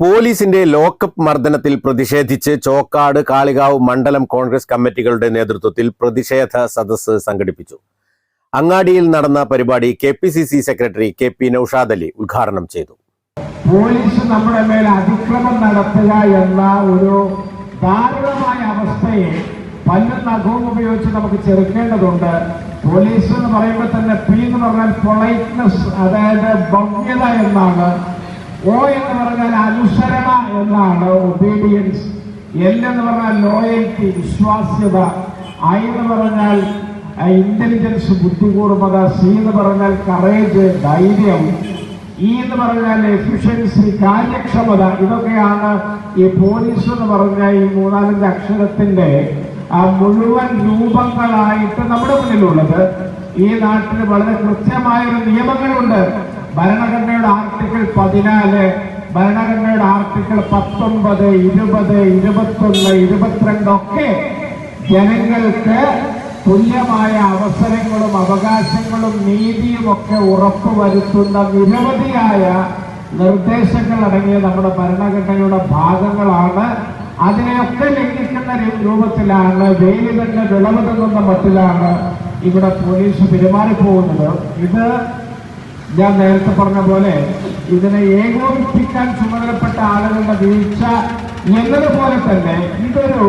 പോലീസിന്റെ ലോക്കപ്പ് മർദ്ദനത്തിൽ പ്രതിഷേധിച്ച് ചോക്കാട് കാളികാവ് മണ്ഡലം കോൺഗ്രസ് കമ്മിറ്റികളുടെ നേതൃത്വത്തിൽ പ്രതിഷേധ സദസ്സ് സംഘടിപ്പിച്ചു. അങ്ങാടിയിൽ നടന്ന പരിപാടി K P C C secretary K P Naushad Ali ഉദ്ഘാടനം ചെയ്തു. പോലീസ് നമ്മുടെ മേൽ അതിക്രമം നടത്തുക എന്ന ഒരു ദാരുണമായ അവസ്ഥയെ പല്ലും നഖവും ഉപയോഗിച്ച് നമുക്ക് ചെറുക്കേണ്ടതുണ്ട്. പോലീസ് എന്ന് പറയുമ്പോൾ തന്നെ പി എന്ന് പറഞ്ഞാൽ പൊളൈറ്റ്നസ് അതായത് ഭവ്യത എന്നാണ്. ഓ എന്ന് പറഞ്ഞാൽ അനുസരണ എന്നാണ് ഒബീഡിയൻസ് എൽ എന്ന് പറഞ്ഞാൽ ലോയൽറ്റി വിശ്വാസ്യത. ഐ എന്ന് പറഞ്ഞാൽ ഇന്റലിജൻസ് ബുദ്ധിപൂർവത സി എന്ന് പറഞ്ഞാൽ കറേജ് ധൈര്യം. ഇ എന്ന് പറഞ്ഞാൽ എഫിഷ്യൻസി കാര്യക്ഷമത. ഇതൊക്കെയാണ് ഈ പോലീസ് എന്ന് പറഞ്ഞ ഈ മൂന്നാലഞ്ച് അക്ഷരത്തിന്റെ മുഴുവൻ രൂപങ്ങളായിട്ട് നമ്മുടെ മുന്നിലുള്ളത്. ഈ നാട്ടിൽ വളരെ കൃത്യമായൊരു നിയമങ്ങളുണ്ട്. ഭരണഘടനയുടെ ആർട്ടിക്കിൾ പതിനാല് ഭരണഘടനയുടെ ആർട്ടിക്കിൾ പത്തൊമ്പത് ഇരുപത് ഇരുപത്തൊന്ന് ഇരുപത്തിരണ്ടൊക്കെ ജനങ്ങൾക്ക് തുല്യമായ അവസരങ്ങളും അവകാശങ്ങളും നീതിയും ഒക്കെ ഉറപ്പുവരുത്തുന്ന നിരവധിയായ നിർദ്ദേശങ്ങൾ അടങ്ങിയ നമ്മുടെ ഭരണഘടനയുടെ ഭാഗങ്ങളാണ്. അതിനെയൊക്കെ ലംഘിക്കുന്ന രൂപത്തിലാണ് വെയിൽ തന്നെ വിളവ് തന്നുന്ന മട്ടിലാണ് ഇവിടെ പോലീസ് പെരുമാറിപ്പോകുന്നത്. ഇത് ഞാൻ നേരത്തെ പറഞ്ഞ പോലെ ഇതിനെ ഏകോപിപ്പിക്കാൻ ചുമതലപ്പെട്ട ആളുകളുടെ വീഴ്ച എന്നതുപോലെ തന്നെ ഇതൊരു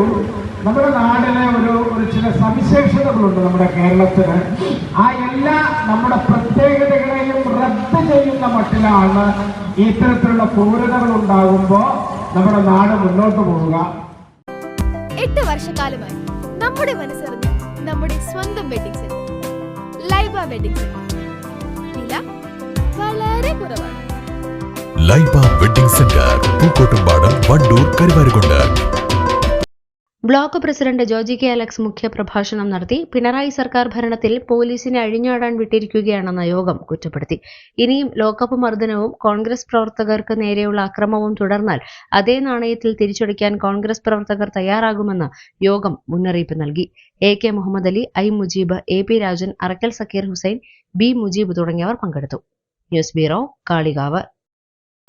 നമ്മുടെ നാടിലെ ഒരു ഒരു ചില സവിശേഷതകളുണ്ട് നമ്മുടെ കേരളത്തിന് ആ എല്ലാ നമ്മുടെ പ്രത്യേകതകളെയും റദ്ദ് ചെയ്യുന്ന മട്ടിലാണ് ഇത്തരത്തിലുള്ള ക്രൂരതകൾ ഉണ്ടാകുമ്പോൾ നമ്മുടെ നാട് മുന്നോട്ട് പോവുക. എട്ട് വർഷക്കാലമായി നമ്മുടെ മനസ്സറിഞ്ഞ് നമ്മുടെ സ്വന്തം wedding centre Laiba wedding centre വളരെ കുറവാണ്. Laiba wedding centre Pookkottumpadam Wandoor Karuvarakundu. Block president Joji K Alex മുഖ്യപ്രഭാഷണം നടത്തി. പിണറായി സർക്കാർ ഭരണത്തിൽ പോലീസിനെ അഴിഞ്ഞാടാൻ വിട്ടിരിക്കുകയാണെന്ന യോഗം കുറ്റപ്പെടുത്തി. ഇനിയും ലോക്കപ്പ് മർദ്ദനവും കോൺഗ്രസ് പ്രവർത്തകർക്ക് നേരെയുള്ള അക്രമവും തുടർന്നാൽ അതേ നാണയത്തിൽ തിരിച്ചടിക്കാൻ കോൺഗ്രസ് പ്രവർത്തകർ തയ്യാറാകുമെന്ന് യോഗം മുന്നറിയിപ്പ് നൽകി. A K Muhammad Ali I Mujeeb A P Rajan Arakkal Zakir Hussain B Mujeeb തുടങ്ങിയവർ പങ്കെടുത്തു. News bureau Kalikavu.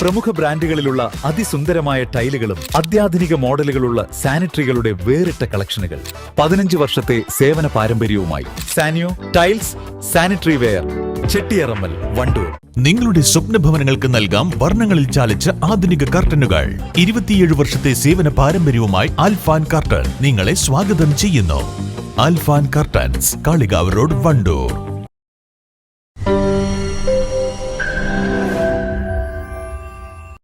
പ്രമുഖ ബ്രാൻഡുകളിലുള്ള അതിസുന്ദരമായ ടൈലുകളും അത്യാധുനിക മോഡലുകളുള്ള സാനിറ്ററികളുടെ വേറിട്ട കളക്ഷനുകൾ. പതിനഞ്ച് വർഷത്തെ സേവന പാരമ്പര്യവുമായി Sanio tiles sanitary ware Chettiyarammal Wandoor. നിങ്ങളുടെ സ്വപ്ന ഭവനങ്ങൾക്ക് നൽകാം വർണങ്ങളിൽ ചാലിച്ച ആധുനിക കർട്ടനുകൾ. ഇരുപത്തിയേഴ് വർഷത്തെ സേവന പാരമ്പര്യവുമായി അൽഫാൻ കർട്ടൻ നിങ്ങളെ സ്വാഗതം ചെയ്യുന്നു. Alfan curtains Kalikavu road Wandoor.